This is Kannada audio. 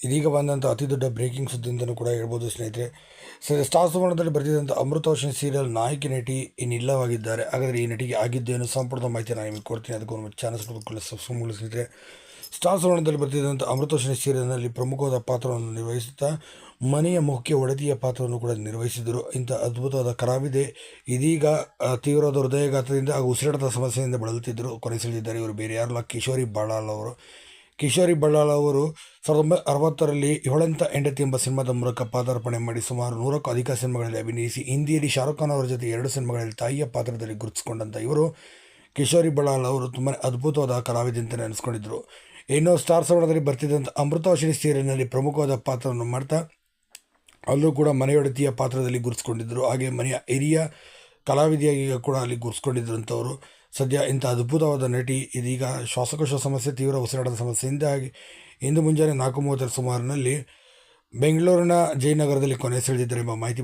ಇದೀಗ ಬಂದಂಥ ಅತಿ ದೊಡ್ಡ ಬ್ರೇಕಿಂಗ್ ಸುದ್ದಿ ಅಂತಲೂ ಕೂಡ ಹೇಳ್ಬೋದು ಸ್ನೇಹಿತರೆ. ಸರ್ ಸ್ಟಾರ್ ಸುವರ್ಣದಲ್ಲಿ ಬರೆದಿದ್ದಂಥ ಅಮೃತವರ್ಷಿಣಿ ಸೀರಿಯಲ್ ನಾಯಕಿ ನಟಿ ಇನ್ನಿಲ್ಲವಾಗಿದ್ದಾರೆ. ಹಾಗಾದರೆ ಈ ನಟಿಗೆ ಆಗಿದ್ದೇನು ಸಂಪೂರ್ಣ ಮಾಹಿತಿ ನಾನು ನಿಮಗೆ ಕೊಡ್ತೀನಿ. ಅದಕ್ಕೂ ಒಂದು ಚಾನಲ್ ಸಬ್ಸ್ಕ್ರೈಬ್ ಸ್ನೇಹಿತರೆ. ಸ್ಟಾರ್ ಸುವರ್ಣದಲ್ಲಿ ಬರ್ತಿದ್ದಂಥ ಅಮೃತವರ್ಷಿಣಿ ಸೀರಿಯಲ್ನಲ್ಲಿ ಪ್ರಮುಖವಾದ ಪಾತ್ರವನ್ನು ನಿರ್ವಹಿಸುತ್ತಾ ಮನೆಯ ಮುಖ್ಯ ಒಡತಿಯ ಪಾತ್ರವನ್ನು ಕೂಡ ನಿರ್ವಹಿಸಿದರು ಇಂಥ ಅದ್ಭುತವಾದ ಕರಾವಿದೆ ಇದೀಗ ತೀವ್ರವಾದ ಹೃದಯಘಾತದಿಂದ ಹಾಗೂ ಉಸಿರಾಟದ ಸಮಸ್ಯೆಯಿಂದ ಬಳಲುತ್ತಿದ್ದರು. ಕೊನೆಸೆಳೆದಿದ್ದಾರೆ ಇವರು. ಬೇರೆ ಯಾರಲ್ಲ ಕಿಶೋರಿ ಬಾಳಾಲ್ ಅವರು. ಕಿಶೋರಿ ಬಳ್ಳಾಲ ಅವರು ಸಾವಿರದ ಒಂಬೈನೂರ ಅರವತ್ತರಲ್ಲಿ ಇವಳಂತ ಹೆಂಡತಿ ಎಂಬ ಸಿನಿಮಾದ ಮೂಲಕ ಪಾದಾರ್ಪಣೆ ಮಾಡಿ ಸುಮಾರು ನೂರಕ್ಕೂ ಅಧಿಕ ಸಿನಿಮಾಗಳಲ್ಲಿ ಅಭಿನಯಿಸಿ, ಹಿಂದಿಯಲ್ಲಿ ಶಾರುಖ್ ಖಾನ್ ಅವರ ಜೊತೆ ಎರಡು ಸಿನಿಮಾಗಳಲ್ಲಿ ತಾಯಿಯ ಪಾತ್ರದಲ್ಲಿ ಗುರುತಿಸಿಕೊಂಡಂಥ ಇವರು ಕಿಶೋರಿ ಬಳ್ಳಾಲ ಅವರು ತುಂಬಾ ಅದ್ಭುತವಾದ ಕಲಾವಿದೆ ಅಂತ ನೆನೆಸ್ಕೊಂಡಿದ್ದರು ಇನ್ನು ಸ್ಟಾರ್ ಸವರ್ಣದಲ್ಲಿ ಬರ್ತಿದ್ದಂಥ ಅಮೃತವರ್ಷಿಣಿ ಸೀರಿಯಲ್ನಲ್ಲಿ ಪ್ರಮುಖವಾದ ಪಾತ್ರವನ್ನು ಮಾಡ್ತಾ, ಅಲ್ಲೂ ಕೂಡ ಮನೆಯೊಡತಿಯ ಪಾತ್ರದಲ್ಲಿ ಗುರುತಿಸಿಕೊಂಡಿದ್ದರು ಹಾಗೆ ಮನೆಯ ಹಿರಿಯ ಕಲಾವಿದೆಯಾಗಿ ಕೂಡ ಅಲ್ಲಿ ಗುರುತಿಸ್ಕೊಂಡಿದ್ದಂಥವರು ಸದ್ಯ ಇಂಥ ಅದ್ಭುತವಾದ ನಟಿ ಇದೀಗ ಶ್ವಾಸಕೋಶ ಸಮಸ್ಯೆ, ತೀವ್ರ ಉಸಿರಾಟದ ಸಮಸ್ಯೆಯಿಂದಾಗಿ ಇಂದು ಮುಂಜಾನೆ ನಾಲ್ಕು ಮೂವತ್ತರ ಸುಮಾರಿನಲ್ಲಿ ಬೆಂಗಳೂರಿನ ಜಯನಗರದಲ್ಲಿ ಕೊನೆ ಸೆಳೆದಿದ್ದಾರೆ ಎಂಬ ಮಾಹಿತಿ